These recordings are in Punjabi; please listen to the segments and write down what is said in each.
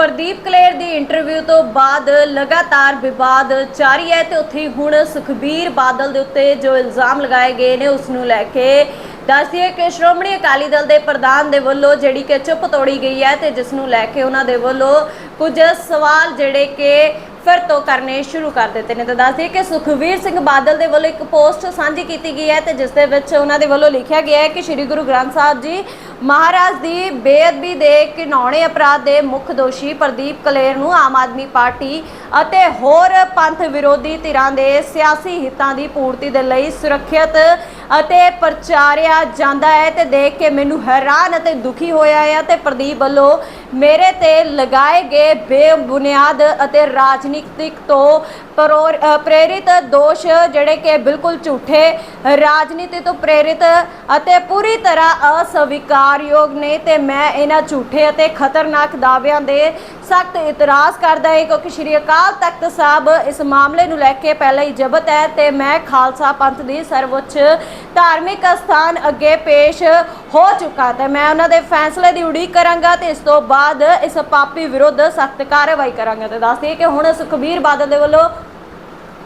ਪ੍ਰਦੀਪ ਕਲੇਰ ਦੀ ਇੰਟਰਵਿਊ ਤੋਂ ਬਾਅਦ ਲਗਾਤਾਰ ਵਿਵਾਦ ਜਾਰੀ ਹੈ ਤੇ ਉੱਥੇ ਹੁਣ ਸੁਖਬੀਰ ਬਾਦਲ ਦੇ ਉੱਤੇ ਜੋ ਇਲਜ਼ਾਮ ਲਗਾਏ ਗਏ ਨੇ, ਉਸ ਨੂੰ ਲੈ ਕੇ ਦੱਸਦੀਏ ਕਿ ਸ਼੍ਰੋਮਣੀ ਅਕਾਲੀ ਦਲ ਦੇ ਪ੍ਰਧਾਨ ਦੇ ਵੱਲੋਂ ਜਿਹੜੀ ਕਿ ਚੁੱਪ ਤੋੜੀ ਗਈ ਹੈ ਤੇ ਜਿਸ ਨੂੰ ਲੈ ਕੇ ਉਹਨਾਂ ਦੇ ਵੱਲੋਂ ਕੁਝ ਸਵਾਲ ਜਿਹੜੇ ਕਿ ਫਿਰ ਤੋਂ ਕਰਨੇ ਸ਼ੁਰੂ ਕਰ ਦਿੱਤੇ ਨੇ। ਤਾਂ ਦੱਸਦੀਏ ਕਿ ਸੁਖਵੀਰ ਸਿੰਘ ਬਾਦਲ ਦੇ ਵੱਲੋਂ ਇੱਕ ਪੋਸਟ ਸਾਂਝੀ ਕੀਤੀ ਗਈ ਹੈ ਤੇ ਜਿਸ ਦੇ ਵਿੱਚ ਉਹਨਾਂ ਦੇ ਵੱਲੋਂ ਲਿਖਿਆ ਗਿਆ ਹੈ ਕਿ ਸ੍ਰੀ ਗੁਰੂ ਗ੍ਰੰਥ ਸਾਹਿਬ ਜੀ ਮਹਾਰਾਜ ਦੀ ਬੇਅਦਬੀ ਦੇ ਘਿਨੌਣੇ ਅਪਰਾਧ ਦੇ ਮੁੱਖ ਦੋਸ਼ੀ ਪ੍ਰਦੀਪ ਕਲੇਰ ਨੂੰ ਆਮ ਆਦਮੀ ਪਾਰਟੀ ਅਤੇ ਹੋਰ ਪੰਥ ਵਿਰੋਧੀ ਧਿਰਾਂ ਦੇ ਸਿਆਸੀ ਹਿੱਤਾਂ ਦੀ ਪੂਰਤੀ ਦੇ ਲਈ ਸੁਰੱਖਿਅਤ ਅਤੇ ਪ੍ਰਚਾਰਿਆ ਜਾਂਦਾ ਹੈ ਤੇ ਦੇਖ ਕੇ ਮੈਨੂੰ ਹੈਰਾਨ ਅਤੇ ਦੁਖੀ ਹੋਇਆ ਹੈ ਤੇ ਪ੍ਰਦੀਪ ਵੱਲੋਂ ਮੇਰੇ ਤੇ ਲਗਾਏ ਗਏ ਬੇਬੁਨਿਆਦ ਅਤੇ ਰਾਜਨੀਤਿਕ ਤੋਂ ਪ੍ਰੇਰਿਤ ਦੋਸ਼ ਜਿਹੜੇ ਕਿ ਬਿਲਕੁਲ ਝੂਠੇ, ਰਾਜਨੀਤੀ ਤੋਂ ਪ੍ਰੇਰਿਤ ਅਤੇ ਪੂਰੀ ਤਰ੍ਹਾਂ ਅਸਵੀਕਾਰਯੋਗ ਨੇ ਤੇ ਮੈਂ ਇਹਨਾਂ ਝੂਠੇ ਅਤੇ ਖਤਰਨਾਕ ਦਾਅਵਿਆਂ ਦੇ ਸਖਤ ਇਤਰਾਜ਼ ਕਰਦਾ ਹਾਂ। ਕਿਉਂਕਿ ਸ਼੍ਰੀ ਅਕਾਲ ਤਖਤ ਸਾਹਿਬ ਇਸ ਮਾਮਲੇ ਨੂੰ ਲੈ ਕੇ ਪਹਿਲਾਂ ਹੀ ਜ਼ਬਤ ਹੈ ਤੇ ਮੈਂ ਖਾਲਸਾ ਪੰਥ ਦੀ ਸਰਵਉੱਚ ਧਾਰਮਿਕ ਸਥਾਨ ਅੱਗੇ ਪੇਸ਼ ਹੋ ਚੁੱਕਾ ਤੇ ਮੈਂ ਉਹਨਾਂ ਦੇ ਫੈਸਲੇ ਦੀ ਉਡੀਕ ਕਰਾਂਗਾ ਤੇ ਇਸ ਤੋਂ ਬਾਅਦ ਇਸ ਪਾਪੀ ਵਿਰੁੱਧ ਸਖਤ ਕਾਰਵਾਈ ਕਰਾਂਗਾ। ਤੇ ਦੱਸਦੀ ਕਿ ਹੁਣ ਸੁਖਬੀਰ ਬਾਦਲ ਦੇ ਵੱਲੋਂ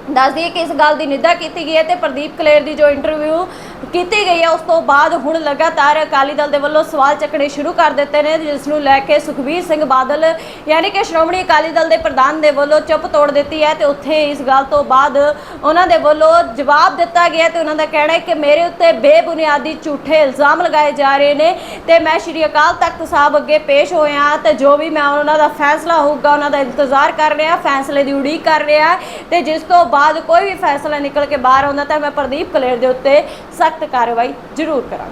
ਦੱਸਦੀ ਹੈ ਕਿ ਇਸ ਗੱਲ ਦੀ ਨਿੰਦਾ ਕੀਤੀ ਗਈ ਹੈ ਤੇ ਪ੍ਰਦੀਪ ਕਲੇਰ ਦੀ ਜੋ ਇੰਟਰਵਿਊ ਕੀਤੀ ਗਈ ਹੈ। ਉਸ ਤੋਂ ਬਾਅਦ ਹੁਣ ਲਗਾਤਾਰ ਅਕਾਲੀ ਦਲ ਦੇ ਵੱਲੋਂ ਸਵਾਲ ਚੱਕਣੇ ਸ਼ੁਰੂ ਕਰ ਦਿੱਤੇ ਨੇ, ਜਿਸ ਨੂੰ ਲੈ ਕੇ ਸੁਖਬੀਰ ਸਿੰਘ ਬਾਦਲ ਯਾਨੀ ਕਿ ਸ਼੍ਰੋਮਣੀ ਅਕਾਲੀ ਦਲ ਦੇ ਪ੍ਰਧਾਨ ਦੇ ਵੱਲੋਂ ਚੁੱਪ ਤੋੜ ਦਿੱਤੀ ਹੈ ਤੇ ਉੱਥੇ ਇਸ ਗੱਲ ਤੋਂ ਬਾਅਦ ਉਹਨਾਂ ਦੇ ਵੱਲੋਂ ਜਵਾਬ ਦਿੱਤਾ ਗਿਆ ਤੇ ਉਹਨਾਂ ਦਾ ਕਹਿਣਾ ਹੈ ਕਿ ਮੇਰੇ ਉੱਤੇ ਬੇਬੁਨਿਆਦੀ ਝੂਠੇ ਇਲਜ਼ਾਮ ਲਗਾਏ ਜਾ ਰਹੇ ਨੇ ਤੇ ਮੈਂ ਸ਼੍ਰੀ ਅਕਾਲ ਤਖਤ ਸਾਹਿਬ ਅੱਗੇ ਪੇਸ਼ ਹੋਇਆ ਤੇ ਜੋ ਵੀ ਮੈਂ ਉਹਨਾਂ ਦਾ ਫੈਸਲਾ ਹੋਊਗਾ, ਉਹਨਾਂ ਦਾ ਇੰਤਜ਼ਾਰ ਕਰ ਰਿਹਾ, ਫੈਸਲੇ ਦੀ ਉਡੀਕ ਕਰ ਰਿਹਾ ਤੇ ਜਿਸ ਤੋਂ ਬਾਅਦ ਕੋਈ ਵੀ ਫੈਸਲਾ ਨਿਕਲ ਕੇ ਬਾਹਰ ਆਉਂਦਾ ਤਾਂ ਮੈਂ ਪ੍ਰਦੀਪ ਕਲੇਰ ਦੇ ਉੱਤੇ ਸਖਤ ਕਾਰਵਾਈ ਜ਼ਰੂਰ ਕਰਾਂਗੇ।